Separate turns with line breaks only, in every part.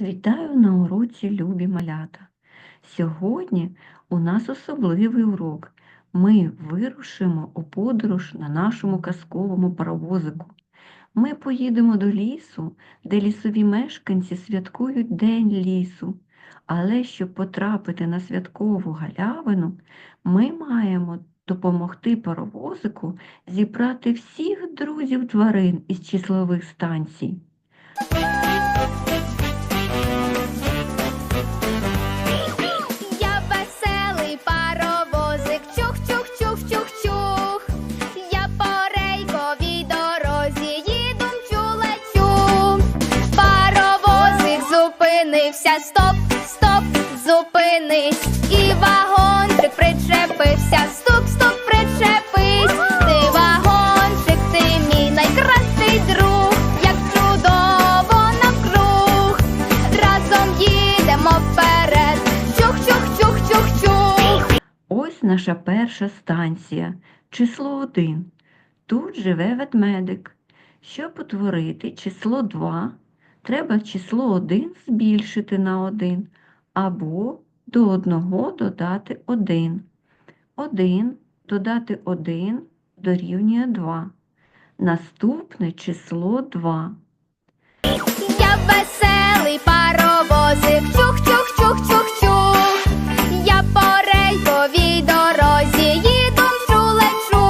Вітаю на уроці любі малята. Сьогодні у нас особливий урок. Ми вирушимо у подорож на нашому казковому паровозику. Ми поїдемо до лісу, де лісові мешканці святкують День лісу. Але щоб потрапити на святкову галявину, ми маємо допомогти паровозику зібрати всіх друзів тварин із числових станцій.
Зупинився, стоп, стоп, зупинись. І вагончик причепився, стук, стук, причепись. Ти вагончик, ти мій найкращий друг, як чудово навкруг. Разом їдемо вперед. Чух-чух-чух-чух-чух.
Ось наша перша станція, число 1. Тут живе ведмедик. Щоб утворити число 2, треба число 1 збільшити на 1 або до 1 додати 1. 1 додати 1 дорівнює 2. Наступне число 2.
Я веселий паровозик, чух-чух-чух-чух-чух. Я по рейковій дорозі їду мчу-лечу.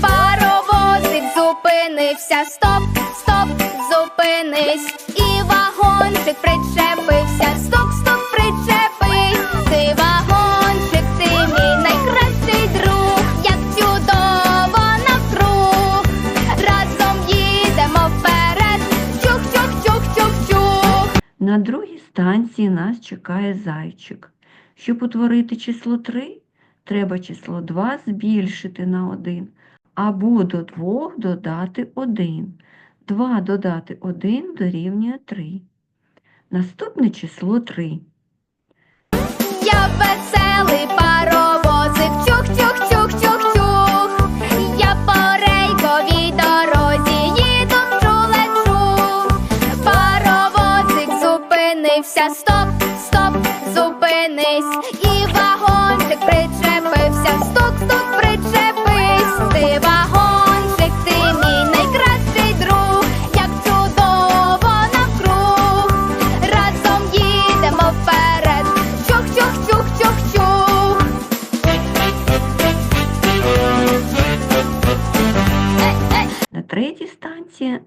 Паровозик зупинився, стоп, стоп, зупинись. І вагончик причепився, стоп, стоп, причепись. Ти вагончик, ти мій найкращий друг, як чудово навкруг. Разом їдемо вперед. Чух-чух-чух-чух-чух.
На другій станції нас чекає зайчик. Щоб утворити число 3, треба число 2 збільшити на 1 або до 2 додати 1. 2 додати 1 дорівнює 3. Наступне число 3.
Я веселий паровозик, чух-чух-чух-чух-чух. Я по рейковій дорозі їду мчу-лечу. Паровозик зупинився, стоп, стоп, зупинись.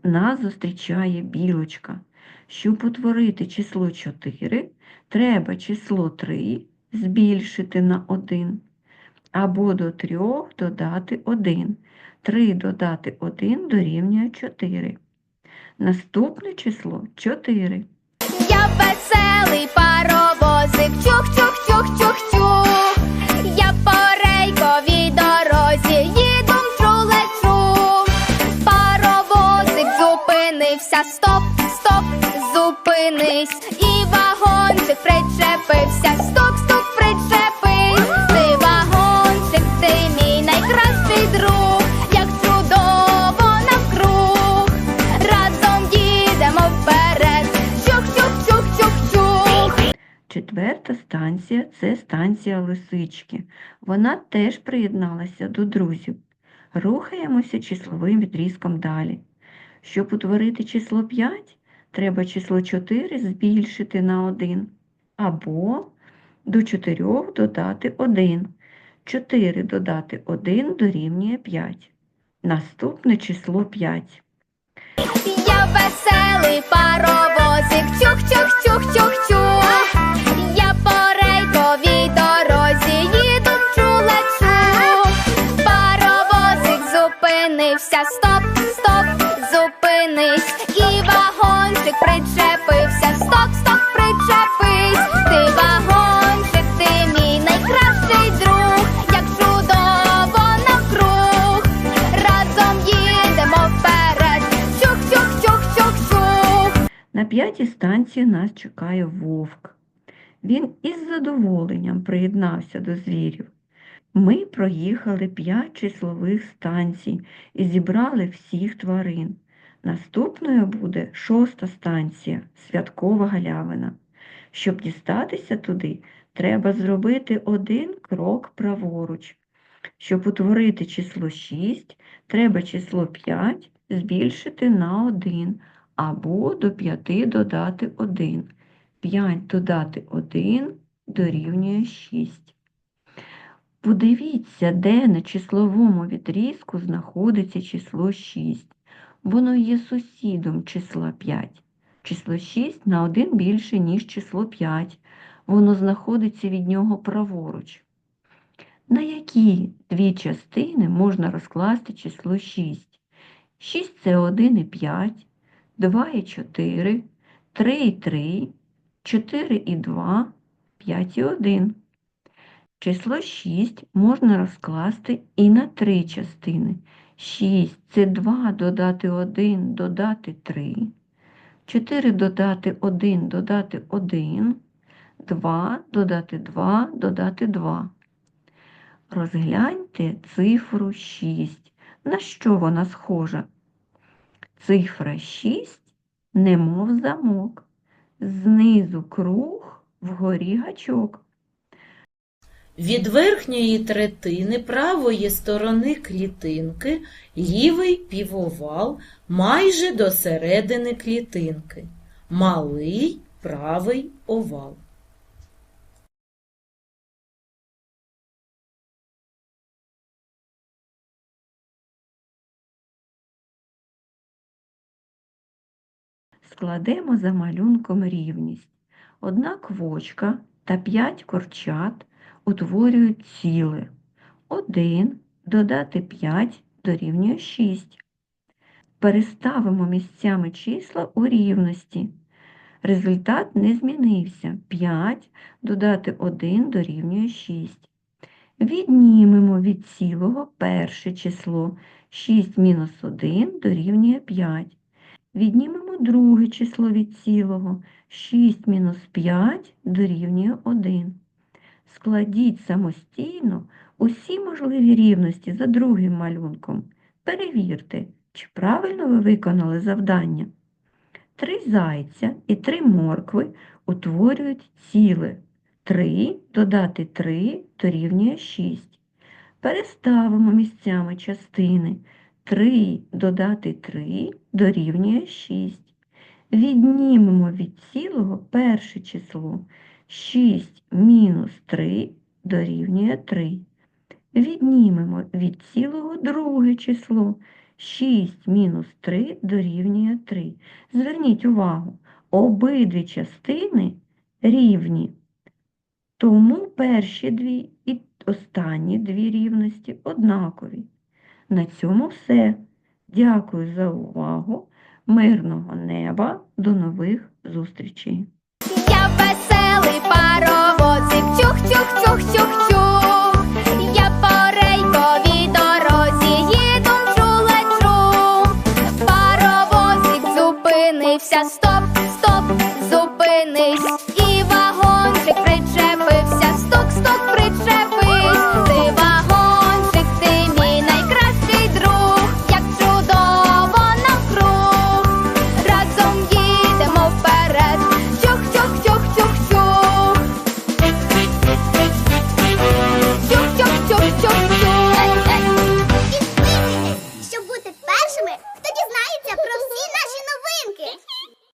Нас зустрічає білочка. Щоб утворити число 4, треба число 3 збільшити на 1 або до 3 додати 1. 3 додати 1 дорівнює 4. Наступне число 4.
Я веселий паровозик, чух-чух-чух-чух-чух. Я по
станція це станція лисички. Вона теж приєдналася до друзів. Рухаємося числовим відрізком далі. Щоб утворити число 5, треба число 4 збільшити на 1 або до 4 додати 1. 4 додати 1 дорівнює 5. Наступне число 5.
Я веселий вагончик причепився, стоп, стоп, причепись. Ти вагончик, ти мій найкращий друг, як чудово навкруг. Разом їдемо вперед. Чух-чух-чух-чух-чух.
На п'ятій станції нас чекає вовк. Він із задоволенням приєднався до звірів. Ми проїхали п'ять числових станцій і зібрали всіх тварин. Наступною буде шоста станція Святкова Галявина. Щоб дістатися туди, треба зробити один крок праворуч. Щоб утворити число 6, треба число 5 збільшити на 1 або до 5 додати 1. 5 додати 1 дорівнює 6. Подивіться, де на числовому відрізку знаходиться число 6. Воно є сусідом числа 5. Число 6 на 1 більше, ніж число 5. Воно знаходиться від нього праворуч. На які дві частини можна розкласти число 6? 6 це 1 і 5, 2 і 4, 3 і 3, 4 і 2, 5 і 1. Число 6 можна розкласти і на три частини. 6 це 2 додати 1 додати 3, 4 додати 1 додати 1, 2 додати 2 додати 2. Розгляньте цифру 6. На що вона схожа? Цифра 6 немов замок. Знизу круг, вгорі гачок.
Від верхньої третини правої сторони клітинки лівий півовал майже до середини клітинки. Малий правий овал.
Складемо за малюнком рівність. Одна квочка та 5 корчат утворюють ціле. 1 додати 5 дорівнює 6. Переставимо місцями числа у рівності. Результат не змінився. 5 додати 1 дорівнює 6. Віднімемо від цілого перше число. 6 мінус 1 дорівнює 5. Віднімемо друге число від цілого. 6 мінус 5 дорівнює 1. Складіть самостійно усі можливі рівності за другим малюнком. Перевірте, чи правильно ви виконали завдання. Три зайця і три моркви утворюють ціле. 3 додати 3 дорівнює 6. Переставимо місцями частини. 3 додати 3 дорівнює 6. Віднімемо від цілого перше число. 6 мінус 3 дорівнює 3. Віднімемо від цілого друге число. 6 мінус 3 дорівнює 3. Зверніть увагу, обидві частини рівні. Тому перші дві і останні дві рівності однакові. На цьому все. Дякую за увагу. Мирного неба. До нових зустрічей.
Веселий паровозик, чух-чух-чух-чух-чух. Я по дорозі їду чулечу. Паровозик зупинився, стоп,